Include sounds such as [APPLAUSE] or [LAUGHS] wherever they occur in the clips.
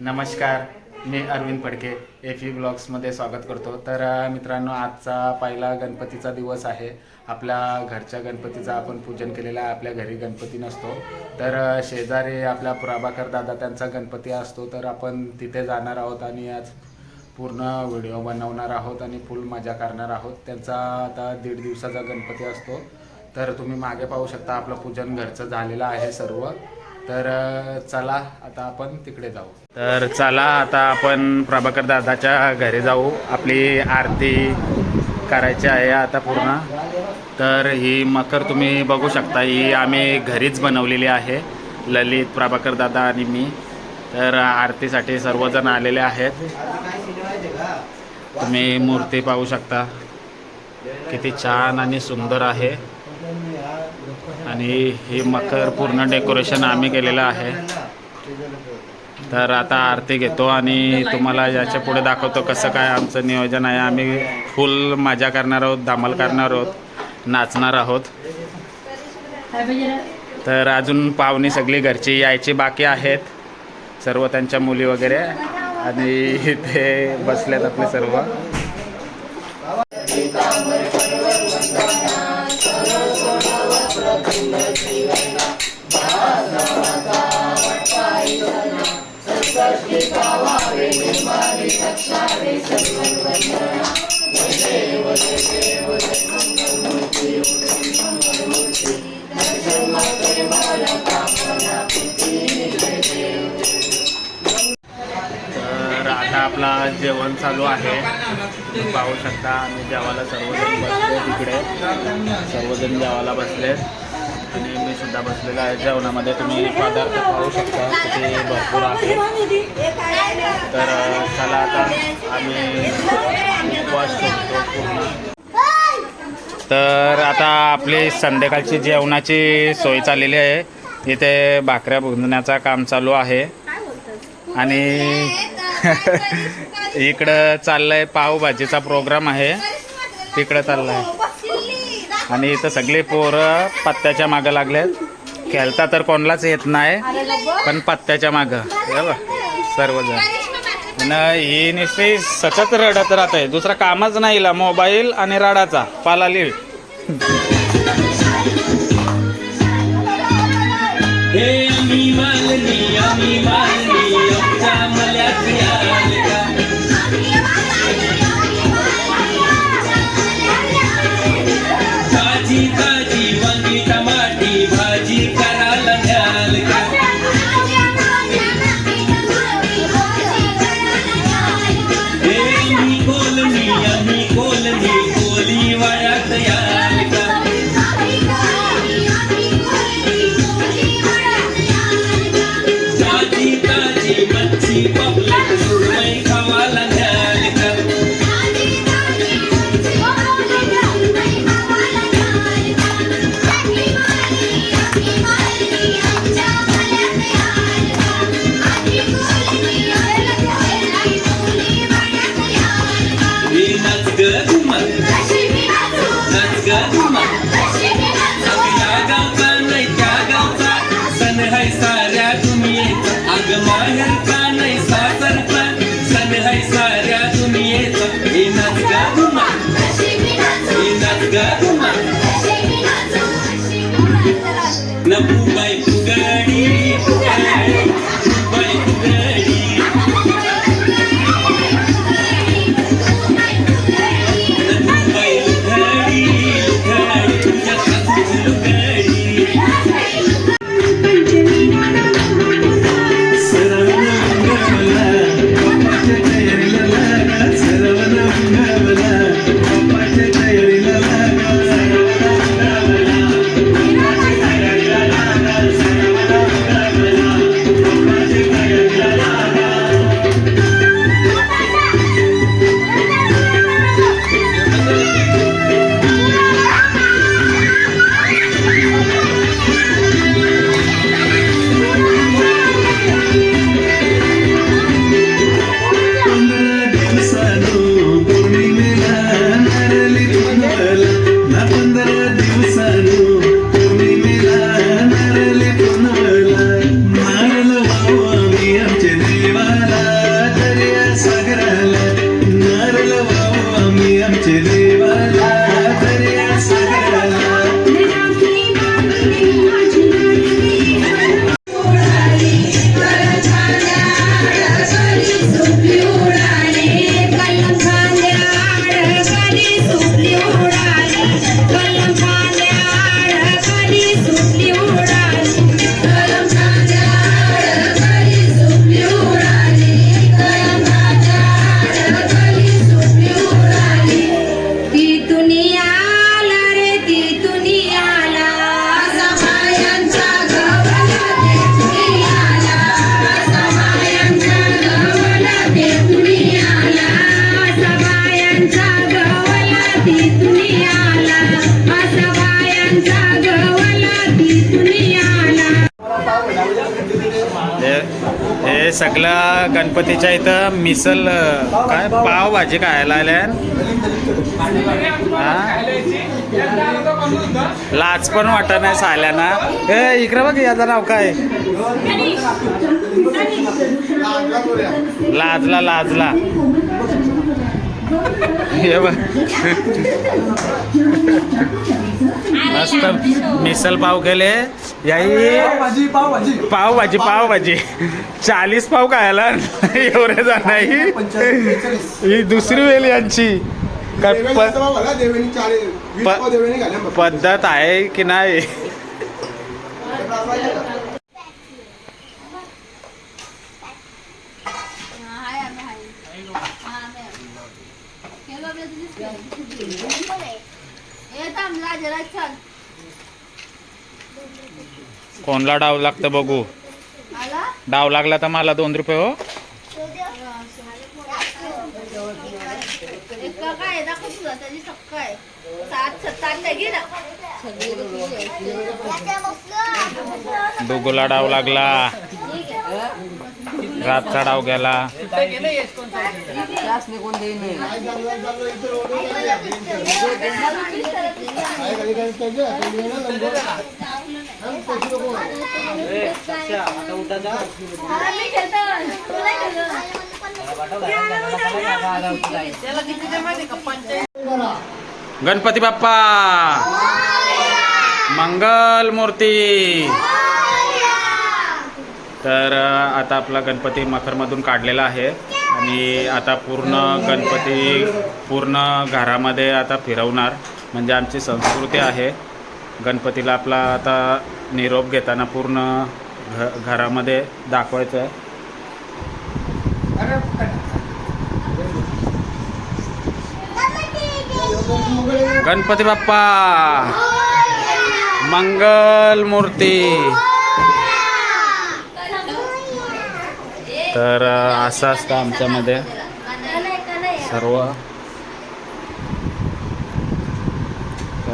नमस्कार मी Arvind Phadke F E ब्लॉग्समध्ये स्वागत करतो. तर मित्रांनो आजचा पहिला गणपतीचा दिवस आहे. आपल्या घरच्या गणपतीचं आपण पूजन केलेला आहे. आपल्या घरी गणपती नसतो. तर शेजारी आपल्या प्रभाकर दादा त्यांचा गणपती असतो. तर आपण तिथे जाणार आहोत आणि आज पूर्ण व्हिडिओ बनवणार आहोत आणि फुल मजा करणार आहोत. त्यांचा आता दीड दिवसाचा गणपती असतो. तर तुम्ही मागे पाहू शकता आपलं पूजन घरचं झालेलं आहे सर्व. तर चला आता आपण तिकडे जाऊ. तर चला आता आपण प्रभाकर दादाच्या घरी जाऊ. आपली आरती करायची आहे आता पूर्ण. तर ही मकर तुम्ही बघू शकता ही आम्ही घरीच बनवलेली आहे. ललित प्रभाकर दादा आणि मी. तर आरतीसाठी सर्वजण आलेले आहेत. तुम्ही मूर्ती पाहू शकता. किती छान आणि सुंदर आहे. आणि हे मकर पूर्ण डेकोरेशन आम्ही केलेलं आहे. तर आता आरती घेतो आणि तुम्हाला याच्यापुढे दाखवतो कसं काय आमचं नियोजन आहे. आम्ही फुल मजा करणार आहोत धमाल करणार आहोत नाचणार आहोत. तर अजून पाहुणी सगळी घरची यायची बाकी आहेत. सर्व त्यांच्या मुली वगैरे आणि ते बसल्यात आपले सर्व. आपला जेवण चालू आहे. तुम्ही पाहू शकता आम्ही जेवायला सर्वजण बसले तिकडे. सर्वजण जेवायला बसलेत. सुद्धा बसलेला आहे. जेवणामध्ये तुम्ही पदार्थ पाहू शकता. तिथे भरपूर आहे. तर चला आता आम्ही उपवास करतो पूर्ण. तर आता आपली संध्याकाळची जेवणाची सोय चाललेली आहे. इथे भाकऱ्या भुंजण्याचा काम चालू आहे. आणि [LAUGHS] इकडं चाललंय पावभाजीचा प्रोग्राम आहे. तिकडं आहे आणि इथं सगळे पोरं पत्त्याच्या मागं लागलेत. खेळता तर कोणालाच येत नाही पण पत्त्याच्या मागं. बघ, सर्वजण. ही नुसती सतत रडत राहते दुसरा कामच नाही मोबाईल आणि रडाचा पालाली. हे सगळं गणपतीच्या इथं मिसल काय पाव भाजी खायला आल्या. लाज पण वाटत नाही साल्या ना ए इकडे बघ याचं नाव काय? लाजला लाजला. मस्त मिसल पाव केले. याही भाजी पाव भाजी पाव भाजी पाव भाजी चाळीस पाव खायला एवढे जण नाही. ही दुसरी वेळ यांची. काय प- देवेनी चाळीस वीस प- पाव देवेनी घाल्या मग. पद्धत आहे की नाही कोणला डाव लागतं बघू. डाव लागला तर मला दोन रुपये हो. डुगूला डाव लागला. रातचा डाव गेला. गणपती बाप्पा. मंगल मूर्ती तर आता आपला गणपती मखरमधून काढलेला आहे. आणि आता पूर्ण गणपती पूर्ण घरामध्ये आता फिरवणार. म्हणजे आमची संस्कृती आहे. गणपतीला आपला आता निरोप घेताना पूर्ण घ घरामध्ये दाखवायचं आहे गणपती बाप्पा! मंगल मूर्ती! तर असं असतं आमच्यामध्ये. सर्व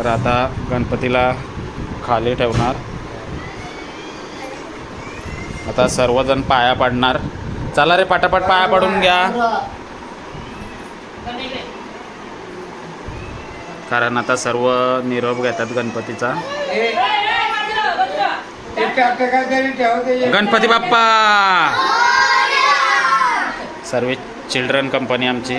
तर आता गणपतीला खाली ठेवणार. आता सर्वजण पाया पडणार. चला रे पटापट पाया पडून घ्या. कारण आता सर्व निरोप घेतात गणपतीचा. गणपती बाप्पा! सर्व चिल्ड्रन कंपनी आमची.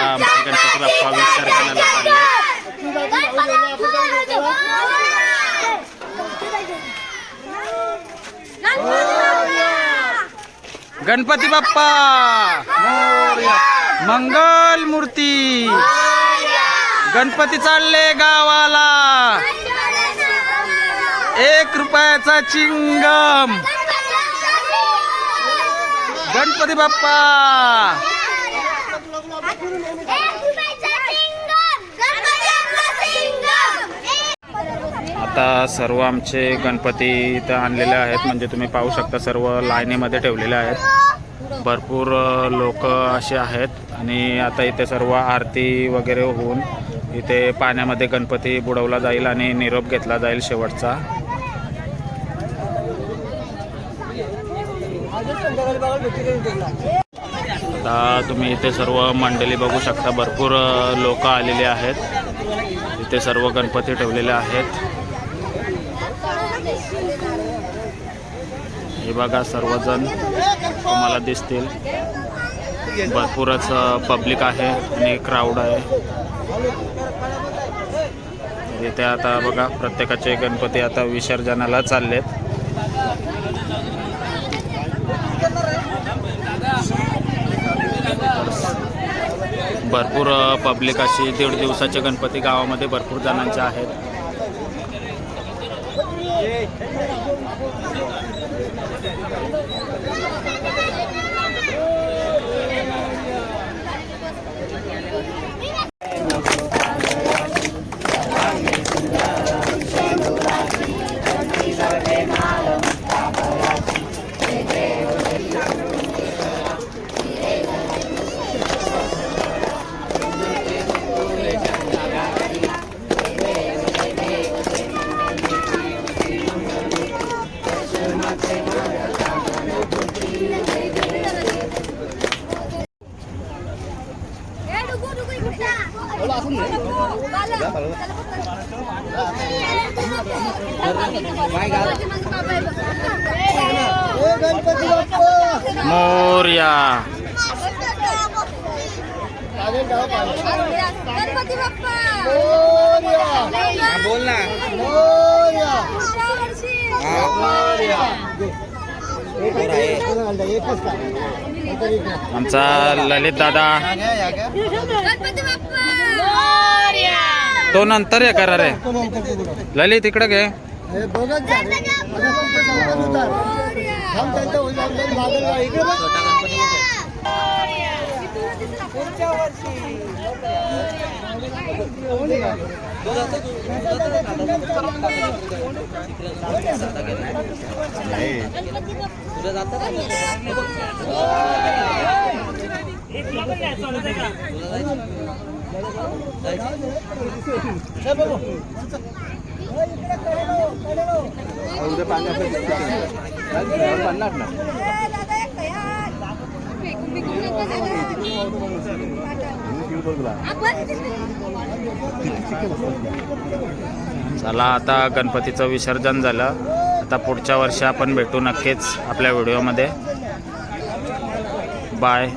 आमचे गणपती बाप्पा विसर्जनाला चालले गणपती बाप्पा मंगल मूर्ती. गणपती चालले गावाला. एक रुपयाचा चिंगम. गणपती बाप्पा. आता सर्व आमचे गणपती इथं आणलेले आहेत. म्हणजे तुम्ही पाहू शकता सर्व लाईनीमध्ये ठेवलेले आहेत. भरपूर लोक असे आहेत. आणि आता इथे सर्व आरती वगैरे होऊन इथे पाण्यामध्ये गणपती बुडवला जाईल आणि निरोप घेतला जाईल शेवटचा. आता तुम्ही इथे सर्व मंडळी बघू शकता भरपूर लोक आलेले आहेत. इथे सर्व गणपती ठेवलेले आहेत. हे बघा सर्वजण तुम्हाला दिसतील. भरपूरच पब्लिक आहे आणि क्राऊड आहे. इथे आता बघा प्रत्येकाचे गणपती आता विसर्जनाला चाललेत. भरपूर पब्लिक अशी दीड दिवसाचे गणपती गावामध्ये भरपूर जणांचे आहेत. गणपती बाप्पा! बोल ना. आमचा ललित दादा. गणपती बाप्पा! तो नंतर हे करा रे. ललित इकडे घे. बघत पुढच्या वर्षी उद्या पाण्यात पन्नास ना चला आता गणपतीचं विसर्जन झालं. आता पुढच्या वर्षी आपण भेटू नक्कीच आपल्या व्हिडिओमध्ये. बाय